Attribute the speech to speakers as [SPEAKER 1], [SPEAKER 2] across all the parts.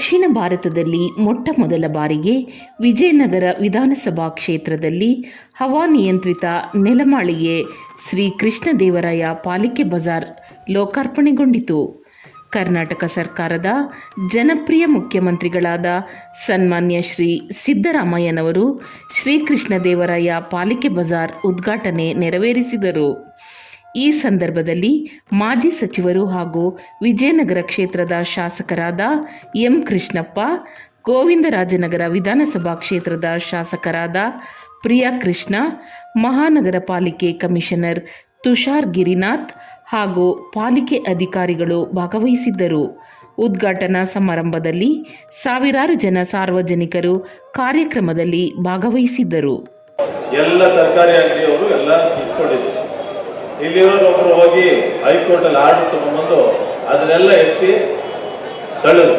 [SPEAKER 1] ದಕ್ಷಿಣ ಭಾರತದಲ್ಲಿ ಮೊಟ್ಟ ಮೊದಲ ಬಾರಿಗೆ ವಿಜಯನಗರ ವಿಧಾನಸಭಾ ಕ್ಷೇತ್ರದಲ್ಲಿ ಹವಾನಿಯಂತ್ರಿತ ನೆಲಮಾಳಿಗೆ ಶ್ರೀ ಕೃಷ್ಣದೇವರಾಯ ಪಾಲಿಕೆ ಬಜಾರ್ ಲೋಕಾರ್ಪಣೆಗೊಂಡಿತು. ಕರ್ನಾಟಕ ಸರ್ಕಾರದ ಜನಪ್ರಿಯ ಮುಖ್ಯಮಂತ್ರಿಗಳಾದ ಸನ್ಮಾನ್ಯ ಶ್ರೀ ಸಿದ್ದರಾಮಯ್ಯನವರು ಶ್ರೀಕೃಷ್ಣದೇವರಾಯ ಪಾಲಿಕೆ ಬಜಾರ್ ಉದ್ಘಾಟನೆ ನೆರವೇರಿಸಿದರು. ಈ ಸಂದರ್ಭದಲ್ಲಿ ಮಾಜಿ ಸಚಿವರು ಹಾಗೂ ವಿಜಯನಗರ ಕ್ಷೇತ್ರದ ಶಾಸಕರಾದ ಎಂ ಕೃಷ್ಣಪ್ಪ, ಗೋವಿಂದರಾಜನಗರ ವಿಧಾನಸಭಾ ಕ್ಷೇತ್ರದ ಶಾಸಕರಾದ ಪ್ರಿಯಾ ಕೃಷ್ಣ, ಮಹಾನಗರ ಪಾಲಿಕೆ ಕಮಿಷನರ್ ತುಷಾರ್ ಗಿರಿನಾಥ್ ಹಾಗೂ ಪಾಲಿಕೆ ಅಧಿಕಾರಿಗಳು ಭಾಗವಹಿಸಿದ್ದರು. ಉದ್ಘಾಟನಾ ಸಮಾರಂಭದಲ್ಲಿ ಸಾವಿರಾರು ಜನ ಸಾರ್ವಜನಿಕರು ಕಾರ್ಯಕ್ರಮದಲ್ಲಿ ಭಾಗವಹಿಸಿದ್ದರು.
[SPEAKER 2] ಎಲ್ಲ ತರಕಾರಿ ಅಂಗಡಿಯವರು ಎಲ್ಲ ಒಬ್ಬರು ಹೋಗಿ ಹೈಕೋರ್ಟಲ್ಲಿ ಆರ್ಡರ್ ತಗೊಂಡ್ಬಂದು ಅದನ್ನೆಲ್ಲ ಎತ್ತಿ ತಳ್ಳಿದ್ರು.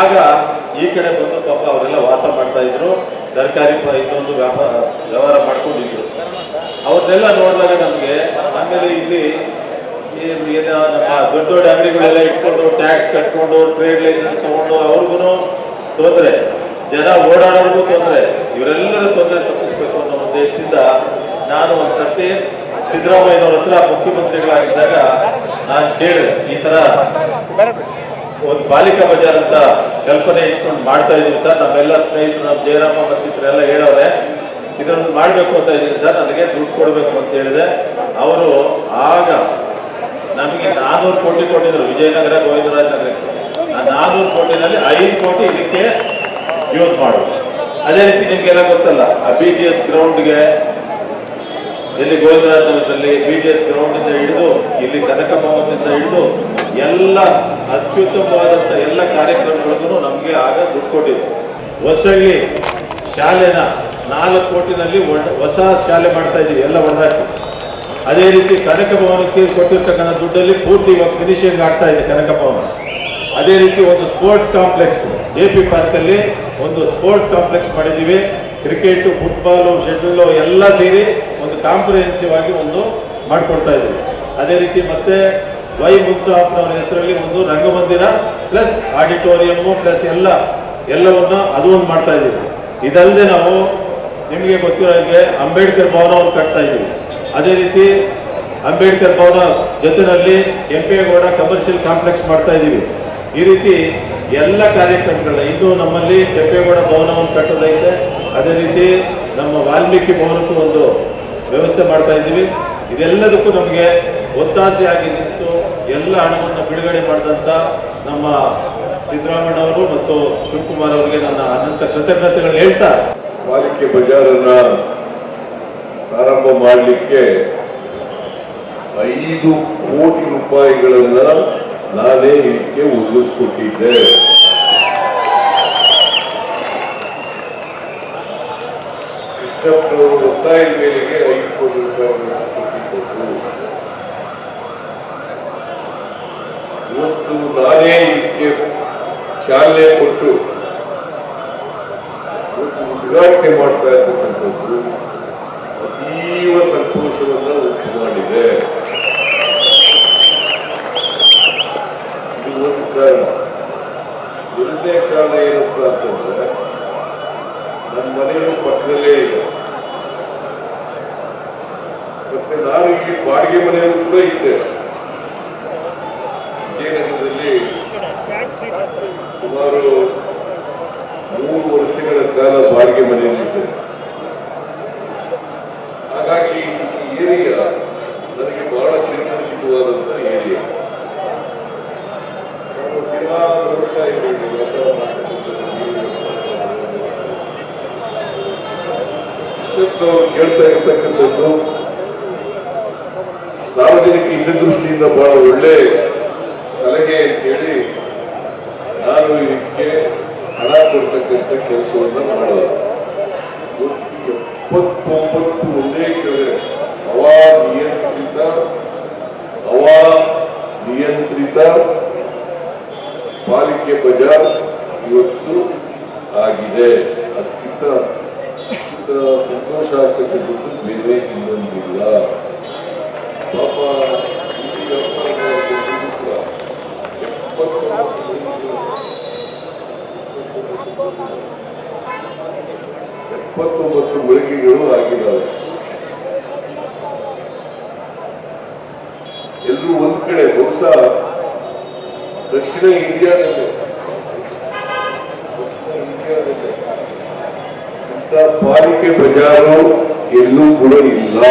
[SPEAKER 2] ಆಗ ಈ ಕಡೆ ಬಂದು ಪಾಪ ಅವರೆಲ್ಲ ವಾಸ ಮಾಡ್ತಾ ಇದ್ರು. ತರಕಾರಿ ಇನ್ನೊಂದು ವ್ಯಾಪಾರ, ವ್ಯವಹಾರ ಮಾಡ್ಕೊಂಡಿದ್ರು. ಅವ್ರನ್ನೆಲ್ಲ ನೋಡಿದಾಗ ನಮಗೆ ಆಮೇಲೆ ಇಲ್ಲಿ ನಮ್ಮ ದೊಡ್ಡ ದೊಡ್ಡ ಅಂಗಡಿಗಳೆಲ್ಲ ಇಟ್ಕೊಂಡು ಟ್ಯಾಕ್ಸ್ ಕಟ್ಕೊಂಡು ಟ್ರೇಡ್ ಲೈಸೆನ್ಸ್ ತಗೊಂಡು ಅವ್ರಿಗೂ ತೊಂದರೆ. ಜನ ಓಡಾಡೋರ್ಗೂ ತೊಂದರೆ. ಇವರೆಲ್ಲರ ತೊಂದರೆ ತಪ್ಪಿಸ್ಬೇಕು ಅನ್ನೋ ಉದ್ದೇಶದಿಂದ ನಾನು ಒಂದು ಸರ್ತಿ ಸಿದ್ದರಾಮಯ್ಯನವ್ರ ಹತ್ರ ಮುಖ್ಯಮಂತ್ರಿಗಳಾಗಿದ್ದಾಗ ನಾನು ಕೇಳಿದೆ, ಈ ತರ ಒಂದು ಬಾಲಿಕಾ ಬಜಾರ್ ಅಂತ ಕಲ್ಪನೆ ಇಟ್ಕೊಂಡು ಮಾಡ್ತಾ ಇದೀವಿ ಸರ್. ನಮ್ಮೆಲ್ಲ ಸ್ನೇಹಿತರು ನಮ್ಮ ಜಯರಾಮ ಮತ್ತಿತರೆಲ್ಲ ಹೇಳೋರೆ ಇದನ್ನು ಮಾಡಬೇಕು ಅಂತ ಇದ್ದೀನಿ ಸರ್. ನನಗೆ ದುಡ್ಡು ಕೊಡಬೇಕು ಅಂತ ಹೇಳಿದೆ. ಅವರು ಆಗ ನಮಗೆ ನಾನೂರು ಕೋಟಿ ಕೊಟ್ಟಿದ್ರು, ವಿಜಯನಗರ ಗೋವಿಂದರಾಜ ನಗರಕ್ಕೆ ಆ ನಾನೂರು ಕೋಟಿನಲ್ಲಿ ಐದು ಕೋಟಿ ಇದಕ್ಕೆ ಯೂಸ್ ಮಾಡೋದು. ಅದೇ ರೀತಿ ನಿಮ್ಗೆಲ್ಲ ಗೊತ್ತಲ್ಲ, ಆ ಬಿ ಜಿ ಎಸ್ ಗ್ರೌಂಡ್ಗೆ ಎಲ್ಲಿ ಗೋಧರಾಜನದಲ್ಲಿ ಬಿ ಟಿ ಎಸ್ ಗ್ರೌಂಡಿಂದ ಹಿಡಿದು, ಇಲ್ಲಿ ಕನಕ ಭವನದಿಂದ ಹಿಡಿದು, ಎಲ್ಲ ಅತ್ಯುತ್ತಮವಾದಂಥ ಎಲ್ಲ ಕಾರ್ಯಕ್ರಮಗಳಿಗೂ ನಮಗೆ ಆಗ ದುಡ್ಡು ಕೊಟ್ಟಿದೆ ಹೊಸಳ್ಳಿ ಶಾಲೆನ ನಾಲ್ಕು ಕೋಟಿನಲ್ಲಿ ಹೊಸ ಶಾಲೆ ಮಾಡ್ತಾ ಇದ್ದೀವಿ, ಎಲ್ಲ ಒಳಗಾಕಿ ಅದೇ ರೀತಿ ಕನಕ ಭವನಕ್ಕೆ ಕೊಟ್ಟಿರ್ತಕ್ಕಂಥ ದುಡ್ಡಲ್ಲಿ ಪೂರ್ತಿ ಇವಾಗ ಫಿನಿಶಿಂಗ್ ಆಗ್ತಾ ಇದೆ ಕನಕ ಭವನ. ಅದೇ ರೀತಿ ಒಂದು ಸ್ಪೋರ್ಟ್ಸ್ ಕಾಂಪ್ಲೆಕ್ಸ್ ಜೆ ಪಿ ಪಾರ್ಕಲ್ಲಿ ಒಂದು ಸ್ಪೋರ್ಟ್ಸ್ ಕಾಂಪ್ಲೆಕ್ಸ್ ಮಾಡಿದ್ದೀವಿ. ಕ್ರಿಕೆಟು ಫುಟ್ಬಾಲು ಶೆಟ್ಲು ಎಲ್ಲ ಸೇರಿ ಕಾಂಪ್ರಿಹೆನ್ಸಿವ್ ಆಗಿ ಒಂದು ಮಾಡಿಕೊಡ್ತಾ ಇದ್ದೀವಿ. ಅದೇ ರೀತಿ ಮತ್ತೆ ವೈ ಮುಕ್ತಾಪ್ನವರ ಹೆಸರಲ್ಲಿ ಒಂದು ರಂಗಮಂದಿರ, ಪ್ಲಸ್ ಆಡಿಟೋರಿಯಮ್ಮು, ಪ್ಲಸ್ ಎಲ್ಲ, ಎಲ್ಲವನ್ನ ಅದು ಒಂದು ಮಾಡ್ತಾ ಇದ್ದೀವಿ. ಇದಲ್ಲದೆ ನಾವು ನಿಮಗೆ ಗೊತ್ತಿರೋ ಹಾಗೆ ಅಂಬೇಡ್ಕರ್ ಭವನವನ್ನು ಕಟ್ತಾ ಇದ್ದೀವಿ. ಅದೇ ರೀತಿ ಅಂಬೇಡ್ಕರ್ ಭವನ ಜೊತೆನಲ್ಲಿ ಕೆಂಪೇಗೌಡ ಕಮರ್ಷಿಯಲ್ ಕಾಂಪ್ಲೆಕ್ಸ್ ಮಾಡ್ತಾ ಇದ್ದೀವಿ. ಈ ರೀತಿ ಎಲ್ಲ ಕಾರ್ಯಕ್ರಮಗಳನ್ನ ಇದು ನಮ್ಮಲ್ಲಿ ಕೆಂಪೇಗೌಡ ಭವನವನ್ನು ಕಟ್ಟೋದಾಗಿದೆ. ಅದೇ ರೀತಿ ನಮ್ಮ ವಾಲ್ಮೀಕಿ ಭವನಕ್ಕೂ ಒಂದು ವ್ಯವಸ್ಥೆ ಮಾಡ್ತಾ ಇದ್ದೀವಿ. ಇದೆಲ್ಲದಕ್ಕೂ ನಮಗೆ ಒತ್ತಾಸೆಯಾಗಿ ನಿಂತು ಎಲ್ಲ ಹಣವನ್ನು ಬಿಡುಗಡೆ ಮಾಡಿದಂಥ ನಮ್ಮ ಸಿದ್ದರಾಮಯ್ಯನವರು ಮತ್ತು ಶಿವಕುಮಾರ್ ಅವರಿಗೆ ನನ್ನ ಅನಂತ ಕೃತಜ್ಞತೆಗಳು ಹೇಳ್ತಾ
[SPEAKER 3] ಪಾಲಿಕೆ ಬಜಾರನ್ನ ಪ್ರಾರಂಭ ಮಾಡಲಿಕ್ಕೆ ಐದು ಕೋಟಿ ರೂಪಾಯಿಗಳನ್ನು ನಾನೇ ಇದಕ್ಕೆ ಒದಗಿಸ್ಕೊಟ್ಟಿದ್ದೆ ಕೃಷ್ಣಪ್ಪನವರು ಒತ್ತಾಯದ ಮೇಲೆಗೆ ಐದು ಕೋಟಿ ರೂಪಾಯಿ ಕೊಟ್ಟಿದ್ದು ಇವತ್ತು ನಾನೇ ಇದಕ್ಕೆ ಚಾಲನೆ ಕೊಟ್ಟು ಇವತ್ತು ಉದ್ಘಾಟನೆ ಮಾಡ್ತಾ ಇರ್ತಕ್ಕಂಥದ್ದು ಅತೀವ ಸಂತೋಷವನ್ನು ಉಂಟು ಮಾಡಿದೆ. ಇದು ಒಂದು ಕಾರಣ. ಎರಡನೇ ಕಾರಣ ಏನಪ್ಪ ಅಂತಂದ್ರೆ ನಮ್ಮ ಮನೆಯೂ ಪಕ್ಕದಲ್ಲೇ ಇದೆ. ನಾನು ಇಲ್ಲಿ ಬಾಡಿಗೆ ಮನೆಯಲ್ಲೂ ಕೂಡ ಇದ್ದೆ. ವಿಜಯನಗರದಲ್ಲಿ ಸುಮಾರು ಮೂರು ವರ್ಷಗಳ ಕಾಲ ಬಾಡಿಗೆ ಮನೆಯಲ್ಲಿದ್ದೆ ಹಾಗಾಗಿ ಈ ಏರಿಯಾ ನನಗೆ ಬಹಳ ಚಿರಪರಿಚಿತವಾದಂತಹ ಏರಿಯಾ. ಕೇಳ್ತಾ ಇರ್ತಕ್ಕಂಥದ್ದು ಸಾರ್ವಜನಿಕ ಹಿತದೃಷ್ಟಿಯಿಂದ ಬಹಳ ಒಳ್ಳೆ ಸಲಹೆ ಅಂತೇಳಿ ನಾನು ಇದಕ್ಕೆ ಹಣ ಕೊಡ್ತಕ್ಕಂಥ ಕೆಲಸವನ್ನು ಮಾಡೋದು. ಎಪ್ಪತ್ತೊಂಬತ್ತು ಒಂದೇ ಕಡೆ ಹವಾ ನಿಯಂತ್ರಿತ ಹವಾ ನಿಯಂತ್ರಿತ ಪಾಲಿಕೆ ಬಜಾರ್ ಇವತ್ತು ಆಗಿದೆ. ಅತ್ಯಂತ ಸಂತೋಷ ಆಗ್ತಕ್ಕಂಥದ್ದು ಬೇರೆ ಇನ್ನೊಂದಿಲ್ಲ. ಎಪ್ಪತ್ತೊಂಬತ್ತು ಮಳಿಗೆಗಳು ಆಗಿದ್ದಾವೆ ಎಲ್ಲರೂ ಒಂದ್ ಕಡೆ, ಬಹುಶಃ ದಕ್ಷಿಣ ಇಂಡಿಯಾದಲ್ಲಿ. ಇಂಥ ಪಾಲಿಕೆ ಬಜಾರು ಎಲ್ಲೂ ಕೂಡ ಇಲ್ಲ.